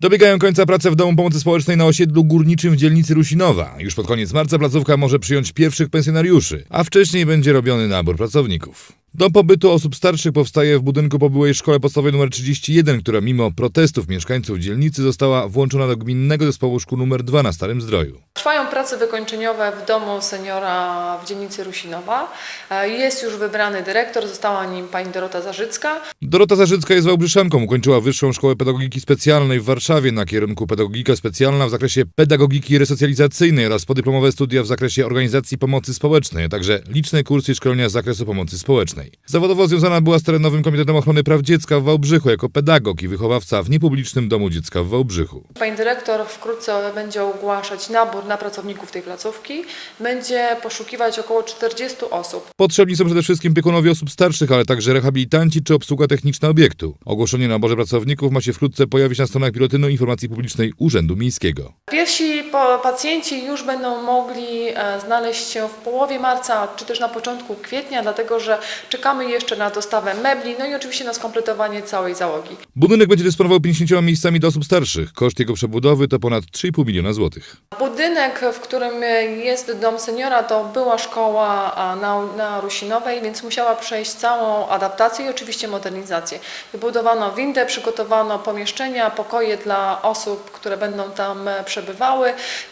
Dobiegają końca prace w Domu Pomocy Społecznej na osiedlu górniczym w dzielnicy Rusinowa. Już pod koniec marca placówka może przyjąć pierwszych pensjonariuszy, a wcześniej będzie robiony nabór pracowników. Dom pobytu osób starszych powstaje w budynku po byłej szkole podstawowej nr 31, która mimo protestów mieszkańców dzielnicy została włączona do gminnego zespołu szkół nr 2 na Starym Zdroju. Trwają prace wykończeniowe w domu seniora w dzielnicy Rusinowa. E, Jest już wybrany dyrektor, została nim pani Dorota Zarzycka. Dorota Zarzycka jest Wałbrzyszanką, ukończyła Wyższą Szkołę Pedagogiki Specjalnej w Warszawie na kierunku Pedagogika Specjalna w zakresie pedagogiki resocjalizacyjnej oraz podyplomowe studia w zakresie organizacji pomocy społecznej, a także liczne kursy i szkolenia z zakresu pomocy społecznej. Zawodowo związana była z Terenowym Komitetem Ochrony Praw Dziecka w Wałbrzychu jako pedagog i wychowawca w niepublicznym domu dziecka w Wałbrzychu. Pani dyrektor wkrótce będzie ogłaszać nabór na pracowników tej placówki. Będzie poszukiwać około 40 osób. Potrzebni są przede wszystkim piekunowie osób starszych, ale także rehabilitanci czy obsługa techniczna obiektu. Ogłoszenie naborze pracowników ma się wkrótce pojawić na stronach Biuletynu Informacji Publicznej Urzędu Miejskiego. Pierwsi pacjenci już będą mogli e, znaleźć się w połowie marca, czy też na początku kwietnia, dlatego że czekamy jeszcze na dostawę mebli, no i oczywiście na skompletowanie całej załogi. Budynek będzie dysponował 50 miejscami dla osób starszych. Koszt jego przebudowy to ponad 3,5 miliona złotych. Budynek, w którym jest dom seniora, to była szkoła na, na Rusinowej, więc musiała przejść całą adaptację i oczywiście modernizację. Wybudowano windę, przygotowano pomieszczenia, pokoje dla osób, które będą tam e,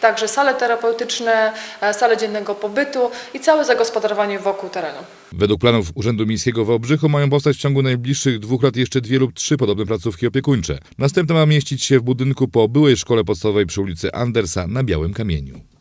także sale terapeutyczne, e, sale dziennego pobytu i całe zagospodarowanie wokół terenu. Według planów Urzędu Miejskiego w Wałbrzychu mają powstać w ciągu najbliższych dwóch lat jeszcze dwie lub trzy podobne placówki opiekuńcze. Następna ma mieścić się w budynku po byłej szkole podstawowej przy ulicy Andersa na Białym Kamieniu.